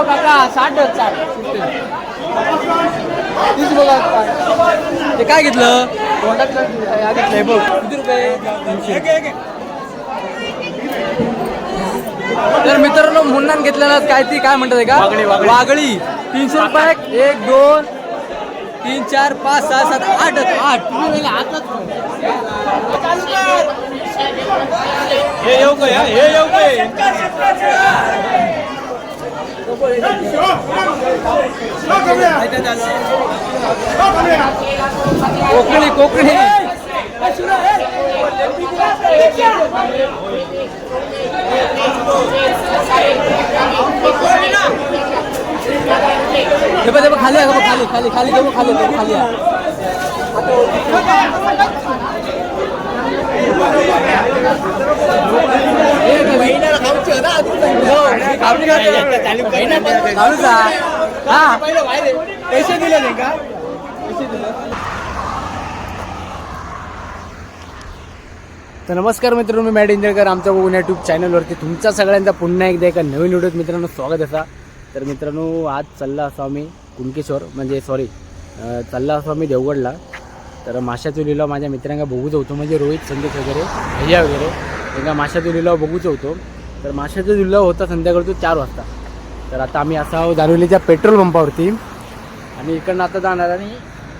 हो काका साठ. साठ तीस बघा ते काय घेतलं? तोंडातलं घेतलंय बघ किती रुपये? तीनशे. तर मित्रांनो मुन्नान घेतलेला काय ती काय म्हणतात का? वागळी, तीनशे रुपये एक दोन तीन चार पाच सहा सात आठ आठ. हे येऊ का? हे येऊ का? कोकणी कोकणी हे बघ हे बघ, खाली आहे, हे बघ, खाली खाली पैसे दिले नाही का तर नमस्कार मित्रांनो मी मॅड इंजळकर आमच्या बघून यूट्यूब चॅनलवरती तुमच्या सगळ्यांचा पुन्हा एकदा एका नवीन व्हिडिओत मित्रांनो स्वागत असा. तर मित्रांनो आज चालला असो आम्ही कुणकेश्वर म्हणजे सॉरी चालला असो आम्ही देवगडला. तर माशाच्या लिलाव माझ्या मित्रांना बघूच होतो. म्हणजे रोहित संदेश वगैरे भैया वगैरे त्यांना माशाच्या लिलाव बघूच होतो. तर माशाचा लिलाव होता संध्याकाळतो चार वाजता. तर आता आम्ही असा आहोत दारुलीच्या पेट्रोल पंपावरती. आणि इकडनं आता जाणार आणि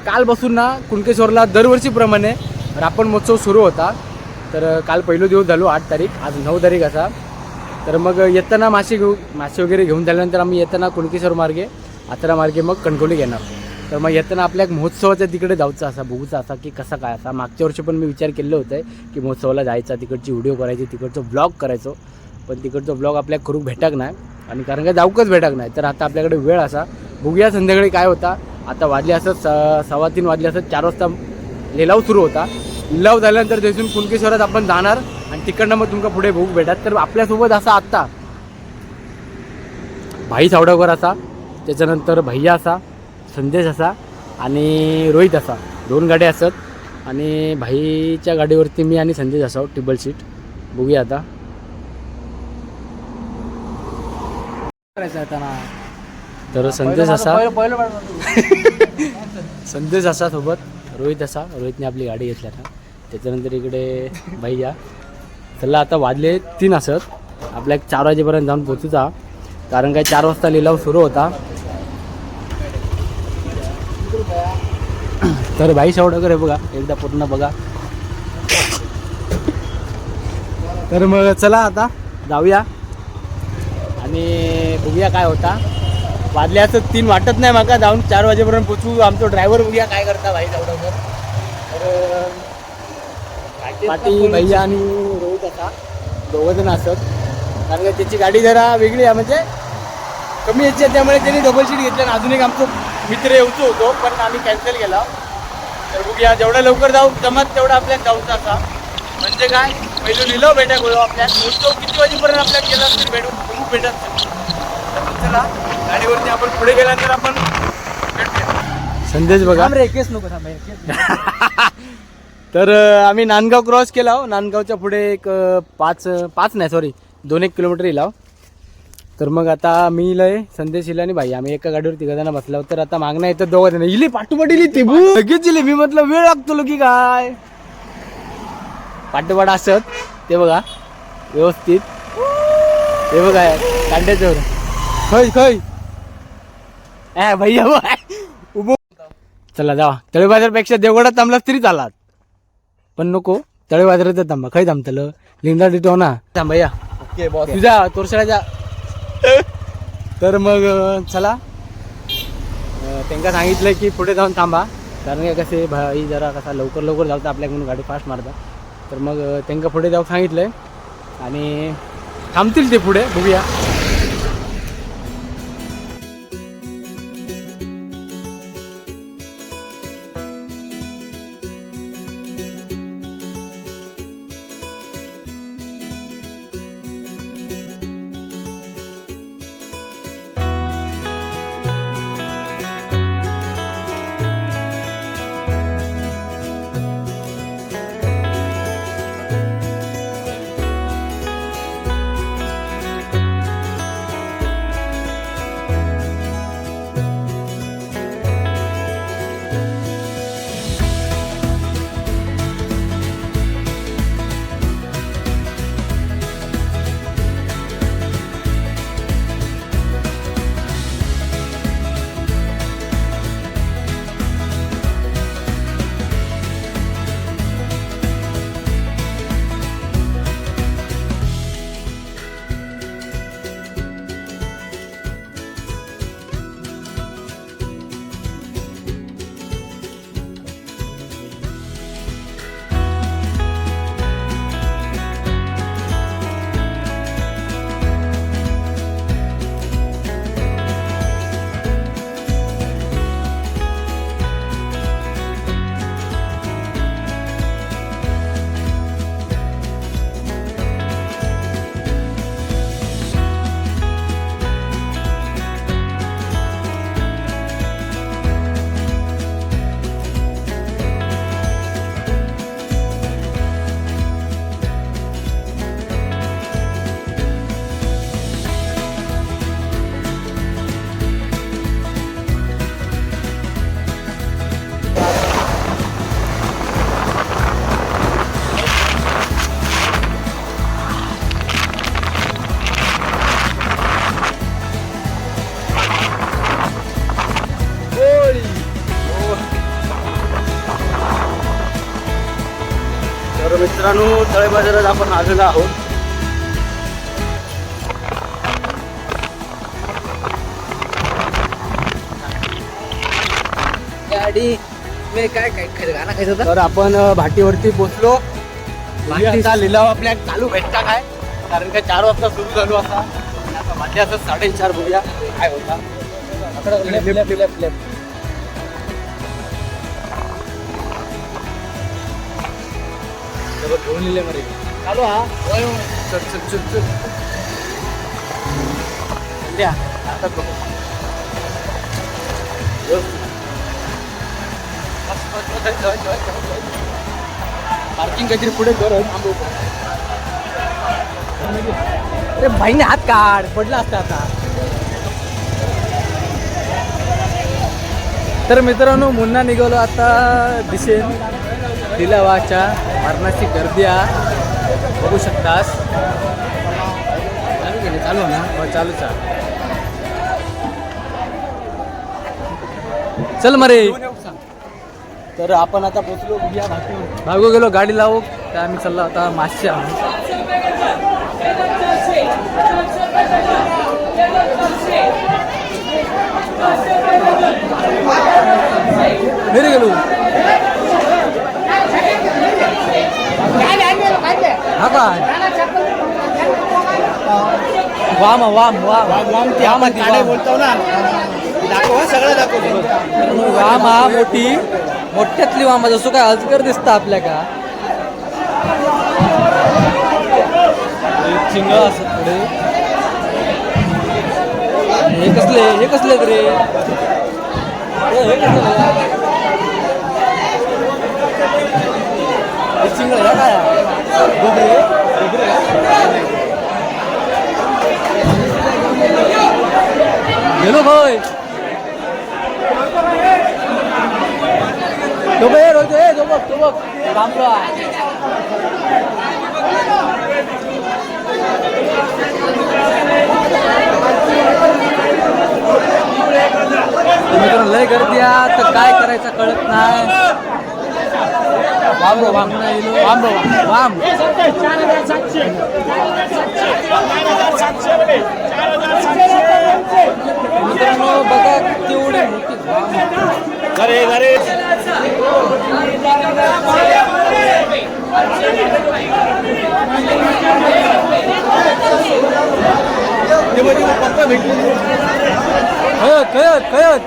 काल बसून ना कुणकेश्वरला दरवर्षीप्रमाणे रापण महोत्सव सुरू होता. तर काल पहिलो दिवस झालो आठ तारीख. आज नऊ तारीख असा. तर मग येताना मासे घेऊ मासे वगैरे घेऊन झाल्यानंतर आम्ही येताना कुणकेश्वर मार्गे आत्रा मार्गे मग कणकवली घेणार. तर मग येताना आपल्या एक महोत्सवाच्या तिकडे जाऊचा असा बघूचा असा की कसा काय असा. मागच्या वर्षी पण मी विचार केलं होतं की महोत्सवाला जायचा तिकडची व्हिडिओ करायची तिकडचं ब्लॉग करायचो. पण तिकडचं ब्लॉग आपल्या करू भेटक नाही. आणि कारण का जाऊकच भेटक नाही. तर आता आपल्याकडे वेळ असा. बघूया संध्याकाळी काय होता. आता वाजले असं स सव्वा तीन वाजले असं चार वाजता लिलाव सुरू होता. लिलाव झाल्यानंतर तिथून कुणकेश्वरात आपण जाणार आणि तिकडनं मग तुमका पुढे बघू भेटत. तर आपल्यासोबत असा आत्ता. भाई सावडकर असा. त्याच्यानंतर भैया असा. संदेश असा आणि रोहित असा. दोन गाड्या असत आणि भाईच्या गाडीवरती मी आणि संदेश असाव टिबल सीट. बघूया आता. तर संदेश असा. संदेश असा सोबत. रोहित असा. रोहितने आपली गाडी घेतली आता. त्याच्यानंतर इकडे भैया चला आता वाजले तीन असत. आपल्या एक चार वाजेपर्यंत जाऊन पोचूचा कारण काय चार वाजता लिलाव सुरू होता. तर भाई सावडकर आहे बघा एकदा पूर्ण बघा. तर मग चला आता जाऊया. आणि बघूया काय होता. वाजले असं तीन वाटत नाही माका जाऊन चार वाजेपर्यंत पोचू. आमचा ड्रायव्हर बघूया काय करता भाई जावडकर तर पाटी भैया आणि रोहित आता दोघं जण असत. कारण का त्याची गाडी जरा वेगळी आहे म्हणजे कमी याची आहे त्यामुळे त्यांनी डबल सीट घेतली आणि अजून एक आमचं मित्र येऊचो होतो पण आम्ही कॅन्सल केला. तर बघूया जेवढ्या लवकर जाऊ जमत तेवढा आपल्याला जाऊचा असा. म्हणजे काय? पहिलं लिहिलं भेटा गोळो आपल्या पोहोचतो किती वाजेपर्यंत आपल्याला गेला तरी भेटू बघू भेटत चला गाडीवरती आपण पुढे गेल्यानंतर आपण संदेश बघा. रे केस नको तर आम्ही नांदगाव क्रॉस केला हो. नांदगावच्या पुढे एक पाच पाच नाही सॉरी दोन एक किलोमीटर इलाव तर मग आता मी लय संदेश इला आणि भाई. आम्ही एका गाडीवर तिघ जण बसलो तर आता मागणं येतं दोघं जण. इले पाठोपाठ इली ते लगेच इले. मी म्हटलं वेळ लागतो की काय? पाठोपाठ असत. ते बघा. व्यवस्थित. ते बघा कांड्याच्यावर खय खय ए भैया उभं. चला जावा. तळे बाजारपेक्षा देवगडात थांबलास तरी चालात. पण नको. तळे बाजारात थांबा. खय थांबतलं? लिंडा डिटो ना. थांबया तुझ्या तोरशाळ्याच्या तर मग चला. त्यांना सांगितलं की पुढे जाऊन थांबा. कारण काय कसे भाई जरा कसा लवकर लवकर जाऊ आपल्याकडून गाडी फास्ट मारतात. तर मग त्यांना पुढे जाऊ सांगितलं आणि थांबतील ते पुढे बघूया. बाजारात आपण आलेलो आहोत गाडी मी काय काय काय गाणं खायचं होतं? तर आपण भाटीवरती पोचलो. भाटीचा लिलाव आपल्या चालू भेटता काय? कारण का चार वाजता सुरू झालो असा आता भाटी असं साडेचार बघूया. काय होता? लेफ्ट लेफ्ट लेफ्ट घेऊन लिहिले मरे चालू हा. चल चल चल चल. द्या. आता बघू. पार्किंग काहीतरी पुढे कर थांबू अरे भाईने हात काढ पडला असता आता. तर मित्रांनो मुन्ना निघालो आता दिसेल लिलावाच्या मरणाची गर्दी आहे बघू शकतास. चालू केले चालू ना? हो चालू चाल. चल मरे. तर आपण आता पोचलो भागू भागू गेलो गाडी लावू. तर आम्ही चाललो आता माश्या घरी गेलो. हा काय वाम वाम. वाम वाम ती वाम. बोलतो ना. दाखव सगळं दाखव. वाम हा मोठी मोठ्यातली वाम. जसं काय अजगर दिसतं आपल्या का चिंग असत पुढे. हे कसले हे कसले रे हे कसले? हे चिंग हे काय गोबरे गोबरे गेलो होय तो बघ रोहित ए तो बघ थांबलो लय गर्दी आहे तर काय करायचं कळत नाही. वाम रो वाम वाम रो वाम मित्रांनो बघा तेवढी घरे घरे. पप्पा भेटले कळत कळत कळत.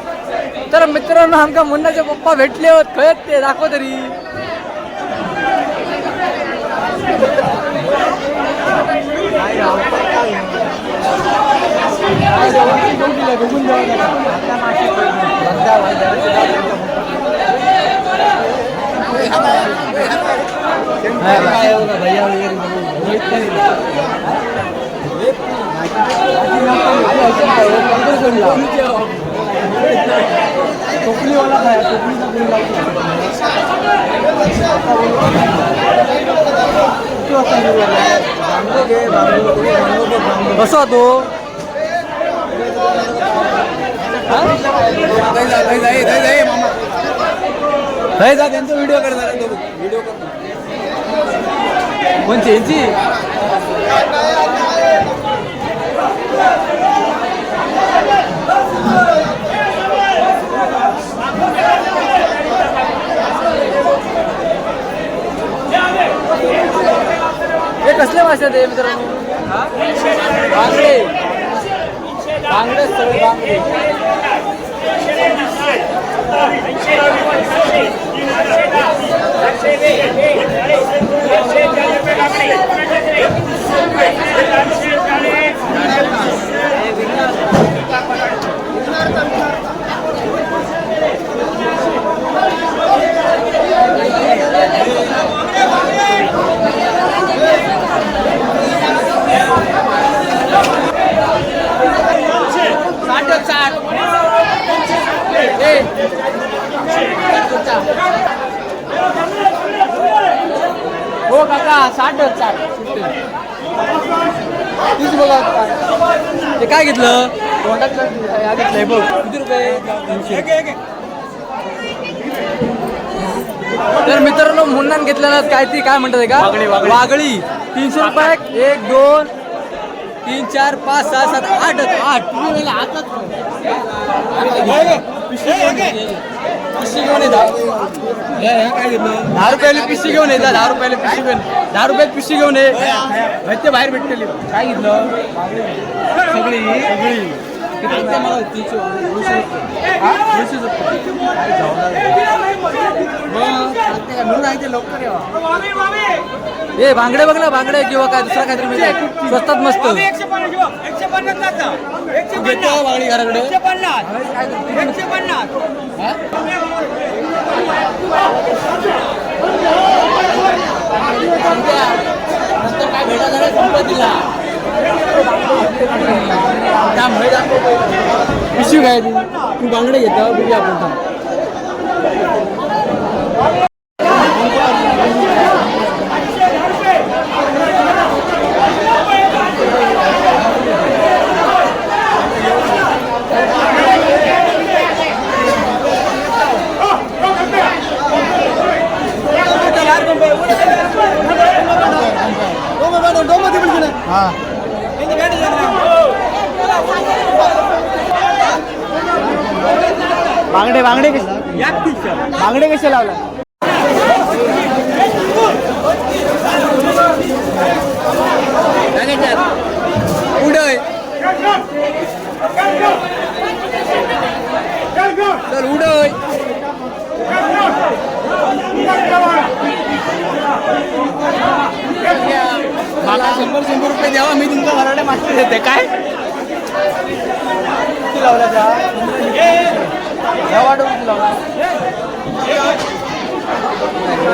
तर मित्रांनो आमका मुन्नाचे पप्पा भेटले होत. कळत ते दाखव तरी काय राव? काय राव? वरती घेऊन दिलं, बघून जाऊ नका. आता माशी पडली. बंदा व्हाय, जराशी जाऊ नका. हा, काय होतं, भैया वगैरे बघून. रोहित नाही. माझी नाव पण होती, अजून काय, वर नंबर कोणी लावला? टोपलीवाला काय टोपलीचा कोणी लावतो किती वाजता निघाला? कसं तो नाही जा त्यांचा व्हिडिओ कर जरा तो व्हिडिओ कर कोणची यांची हे कसले मासे ते मित्रांनो बांगडे बांगडे सगळे बांगडे साठ साठ ए हो काका साठ साठ तीच बघा ते काय घेतलं? तोंडातलं या घेतलंय बघ किती रुपये? तीनशे तर मित्रांनो मुन्नान घेतलेला काय ती काय म्हणतात का. वागळी तीनशे रुपये. एक दोन तीन चार पाच सहा सात आठ आठ. पिशी घेऊन येतात. दहा रुपयाला पिशी घेऊन येतात दहा रुपयाला पिशी घेऊन. दहा रुपयात पिशी घेऊन ये. ते बाहेर भेटलेली. काय घेतलं? सगळी सगळी. ए बांगडे बघ ना बांगडे किंवा काय दुसरा काहीतरी मिळते स्वस्तात मस्त. एकशे पन्नास घेतो. बांगडी घराकडे? एकशे पन्नास. एकशे पन्नास. नंतर काय भेटा झाला संपत्तीला? त्यामुळे पिशवी काय तू बांगडे घेता बघूया आपण थांब. बांगडे बांगडे कसे? बांगडे कसे लावला? उडय. चल उडय. मला शंभर शंभर रुपये द्यावा मी तुमचा मराठे मास्टर देते काय? किती लावला त्या या वाटून किती लावला दोनशे दे दोनशे दे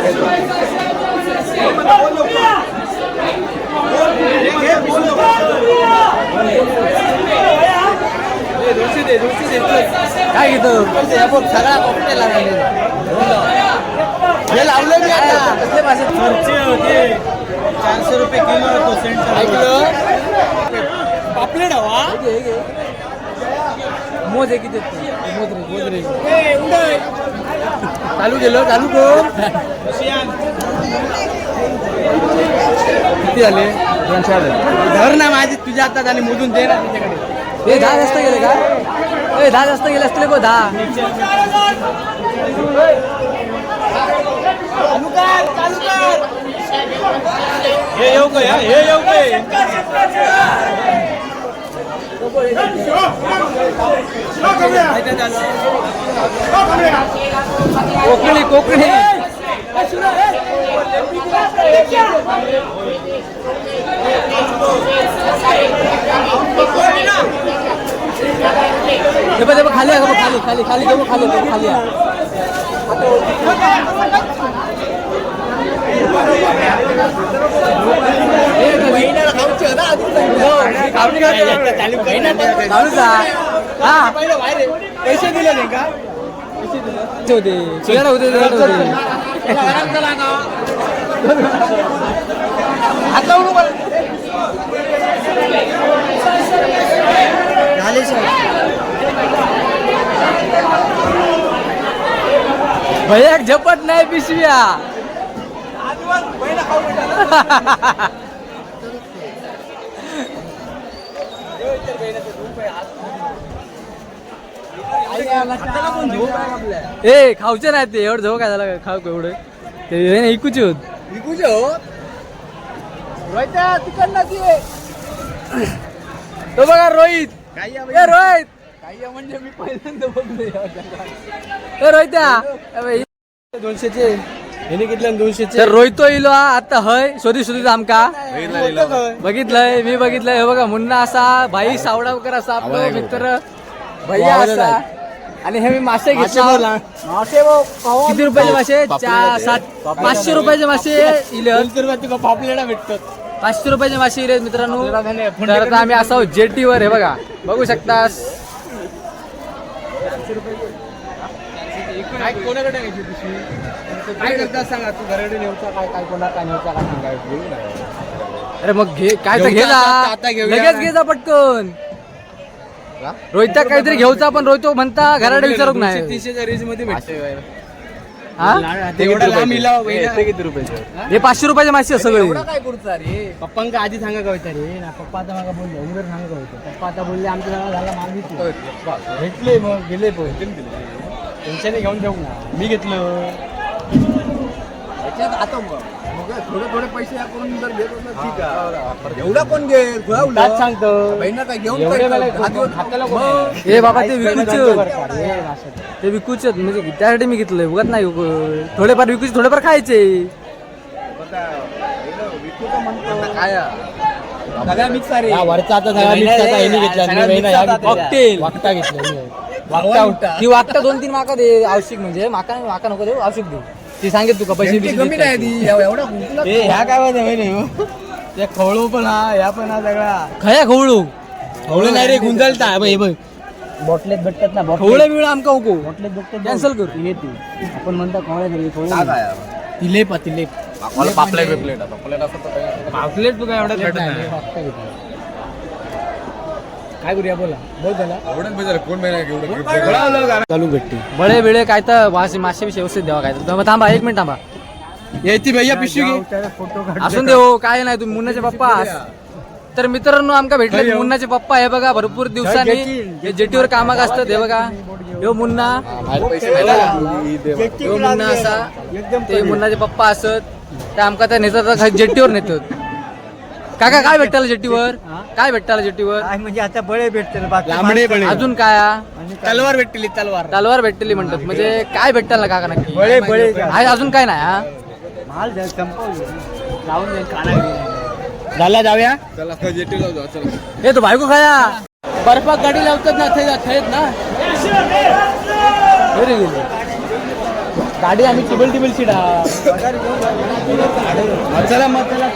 काय घेतो? सगळा कॉकटेल हे लावलं मी आता कसले भाषेत खर्चे होते चारशे रुपये किलो होतो सेंटर ऐकलं पापलेट हवा मोज आहे किती मोज रे मोज रे चालू गेलो चालू कर. किती झाले? दोनशे आले. धर ना माझी तुझ्या हातात आणि मोजून दे ना तिच्याकडे. हे दहा जास्त गेले का? ए दहा जास्त गेले असतील बघ दहा. हे येऊ का हे येऊ का? कोकणी कोकणी हे बघ हे बघ, खाली आहे का बघ, खाली पैसे दिले नाही का होते आता झाले भैया झपट नाही पिशव्या ए खाऊचे नाही ते एवढं झोप काय झालं खाऊ का एवढं. ते ऐकूचे होत. विकूचे हो. ती तो बघा रोहित. काही ए रोहित. काही म्हणजे मी पहिल्यांदा बघलो ए रोहित्या दोनशेचे. तर रोहितो इलो हा आता हय शोधी शोधी आमका. बघितलंय मी बघितलंय. हे बघा मुन्ना असा भाई सावडावकर असा आपला मित्र भैया असा. आणि हे मी मासे घेतला. किती रुपयाचे मासे? चार सात पाचशे रुपयाचे मासे इले. पापलेटा भेटतात. पाचशे रुपयाचे मासे इले मित्रांनो. तर आता आम्ही असा जेटीवर हे बघा. बघू शकता काय कोणाकडे घ्यायची पिशवी काय करतात सांगा तू घराकडे नेऊचा काय काय कोणा काय नेऊचा काय सांगा अरे मग घे काय तर घे आता- आता घेऊया लगेच. घे जा पटकन. रोहिता काहीतरी घेऊचा पण रोहितो म्हणता घराडे विचारूक नाही रेंजमध्ये भेटते हा? तेवढा लांब इलाव बहिणा. किती रुपये हे? पाचशे रुपयाचे मासे आहे सगळे. एवढा काय कुर्ता रे? पप्पांका आधी सांगा का होता रे. ना पप्पा आता मला बोलले उमेर सांगा का होतं पप्पा आता बोलले आमच्या जवळ झाला मागितलं भेटले मग गेले पण. टेन्शन घेऊन जाऊ ना. मी घेतलं. आता थोडे थोडे पैसे करून जर घेत होता ठीक आहे. एवढा कोण घेईल? सांगतो. बहिणा काय घेऊन मग. हे बाबा ते विकूचे. ते विकूचे म्हणजे त्यासाठी मी घेतलंय. उगत नाही थोडेफार विकूचे थोडेफार खायचे. काय सगळा मिक्स आहे हा, वरचा आता सगळा मिक्स आता ह्याने घेतला. वाकटा. वाकटा वागता दोन तीन माका दे आवश्यक म्हणजे. माका माका नको देऊ आवश्यक देऊ. ती सांगेल तुका पैसे बिशे कमी देत नाही. ती. एव- एवढा ए, ह्या काय माहिती माहिती हो? ते खवळू पण हा ह्या पण हा सगळा. खया खवळू? खवळू नाही रे गुंजलता. हे बघ बॉटलेत भेटतात ना खवळे बिळ आमका उको. बॉटलेत भेटतात कॅन्सल करू. येते आपण म्हणता कवळ्या घरी काय काय तिले पा तिले मला पापलेट बिपलेट आता पापलेट असं तर काही- पापलेट तुका एवढा भेटत नाही काय करूया बोला. बोल त्याला. चालू भेटते बळे बिळे काय तर मासे मासे बिशे व्यवस्थित द्यावा काय तर. थांबा एक मिनिट थांबा. यायची भैया पिशवी असून दे हो काय नाही तुम्ही मुन्नाचे पप्पा तर मित्रांनो आमका भेटले मुन्नाचे पप्पा. हे बघा भरपूर दिवसांनी जेटीवर कामाक असतात हे बघा. ह्यो मुन्ना. ह्यो मुन्ना असा. ते मुन्नाचे पप्पा असत. ते आमका त्या नेतात जेट्टीवर नेतात. काका काय भेटताल जेट्टीवर काय भेटताल जेट्टीवर म्हणजे आता बळे भेटते लांबडे बळे. अजून काय? हा? तलवार भेटली तलवार. तलवार भेटलेली म्हणतात. म्हणजे काय भेटताल ना काका नक्की? बळे बळे आहे अजून काय नाही हा? माल लावून काना झाला जाऊया? चला जेटी जाऊ चला. हे तो बायको खाया. बर्फात गाडी लावतात ना थै थैत ना? घरी गेले गाडी आम्ही टिबल टिबल सीट चला मग चला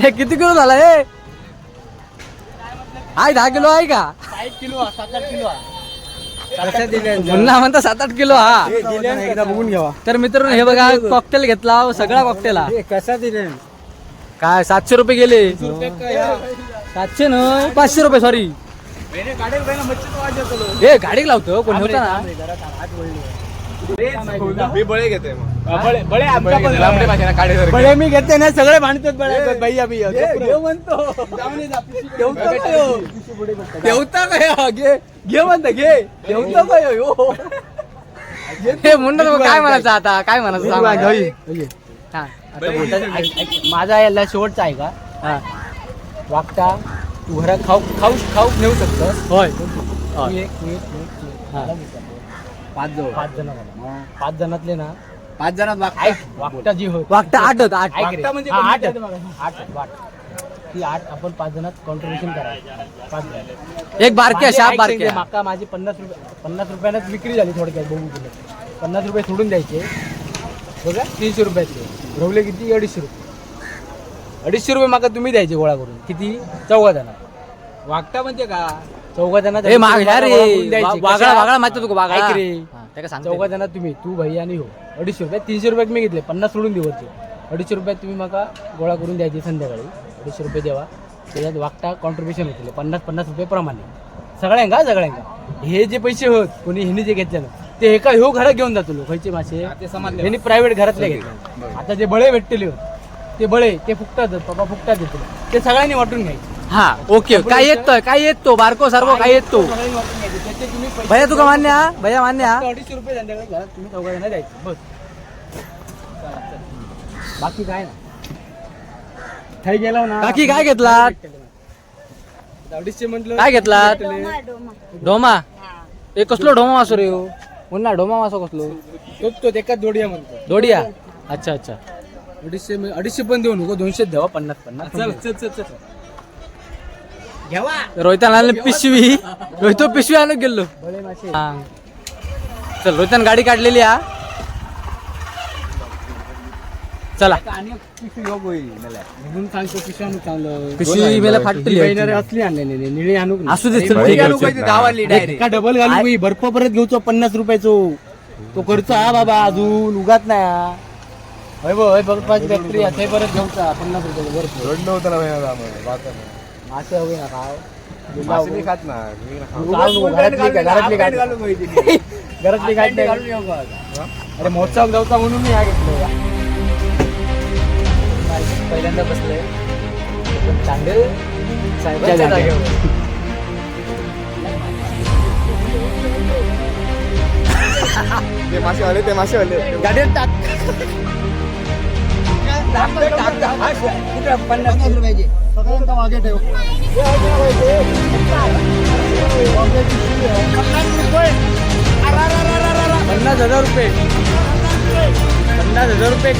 हे किती किलो झाला हे? आहे दहा किलो आहे का? किलो सात आठ किलो मुन्ना म्हणता सात आठ किलो हा. एकदा बघून घ्यावा. तर मित्रांनो हे बघा कॉकटेल घेतला हो, सगळा कॉकटेल हा. कसा दिले काय सातशे रुपये गेले? सातशे न पाचशे रुपये सॉरी हे गाडी लावतो कोण होता ना मी बळे घेते बळे बळे आमचा पण लांबडे भाषेला काढे बळे मी घेते ना सगळे भांडतात बळे भैया भैया घेऊ म्हणतो ठेवतो हो? ठेवता काय घे घे म्हणतो घे ठेवतो काय हो हे मुंडा काय म्हणायचं आता काय म्हणायचं सांग मला. घे. हा, आता बोलतात, ऐक- ऐक, माझा याला शेवटचा आहे का हा वागता तू घरात खाऊ खाऊ खाऊ नेऊ शकतोस होय तू एक, तू एक, तू एक, तू एक. हा. मला विचार. पाच जवळ पाच जण पाच जणातले ना पाच जणात ऐक वागता जी होत वागता आठ. होत आठ म्हणजे हा, आठ विचारते आठ आठ ती आठ आपण पाच जणात कॉन्ट्रीब्युशन करायचं पाच जण. एक बारक्या शाप बारक्या माका माझी पन्नास रुपये पन्नास रुपयानंच विक्री झाली थोडक्यात बघू तुला पन्नास रुपये सोडून द्यायचे. बघा तीनशे रुपयाचे. रवले किती? अडीचशे रुपये. अडीचशे रुपये माका तुम्ही द्यायचे गोळा करून. किती? चौघा जणात वागता म्हणजे का? चौघा ए, ह्या रे. वागळा-? वागळा माहिती तुका, वागळा. ऐक रे. हा, त्याका सांगतो. चौघा जणात तुम्ही तू भाई आणि हो. अडीचशे रुपये तीनशे रुपयात मी घेतले. पन्नास सोडून दिवसचे अडीचशे रुपयात तुम्ही माका गोळा करून द्यायचे संध्याकाळी. अडीचशे रुपये द्यावा त्याच्यात वागता कॉन्ट्रीब्युशन होतील पन्नास पन्नास रुपये प्रमाणे. सगळ्यांका? सगळ्यांका? हे जे पैसे होत कोणी ह्यानी जे घेतले ना ते एका ह्यो घरात घेऊन जातो लो खयचे मासे? ते समजले ह्यांनी प्रायव्हेट घरातले घेतले. आता जे बळे भेटलेले होत ते बळे ते फुकटात पप्पा फुकटात देतो ते सगळ्यांनी वाटून घ्यायचे. हा ओके. काय येतोय? काय येतो? बारको सर्व काय येतो? पैसे भैया तुका मान्य हा? भैया मान्य हा? अडीचशे रुपये संध्याकाळी घरात तुम्ही चौघा जण द्यायचे बस. बाकी काय ना गेलो ना. काकी काय घेतला अडीचशे म्हटलं. काय घेतला डोमा हा. ए कसलो डोमा मासो रे हो? मुन्ना डोमा मासो कसलो? तो तो एकाच जोडिया म्हणतो. दोडिया? अच्छा अच्छा. अडीचशे अडीचशे पण देऊ नको. दोनशे द्यावा. पन्नास पन्नास. चल, चल चल चल. रोहितान आणलं पिशवी. रोहितो पिशवी आणून गेलो. बळे मासे हा. चल रोहितान गाडी काढलेली हा. चला. आणि पिशवी योग होईल मला. फाटली ही? असू दे, डबल घालू बाई, बर्फ परत घेऊचो पन्नास रुपयाचो. तो खर्च हा बाबा अजून उगात नाही हा. फॅक्टरी परत घेऊचा पन्नास रुपये भरपूर रडलं होतं ना महिना आम्हाला जाताना. मासे हवे ना खाव मासे नाही खात ना मी नाही खात. काढू नको, घरातली काय, घरातली काय. घालू पाहिजे. घरातली काय नाही. अरे महोत्सव जाऊचा म्हणून मी ह्या घेतलं पहिल्यांदा बसलोय पण चांगलं साहेबांच्या जागेवर ते मासेवाले ते मासेवाले गाडीवर टाक पन्नास रुपयाची सगळ्यांचा मागे ठेव पन्नास हजार रुपये. पन्नास हजार रुपये.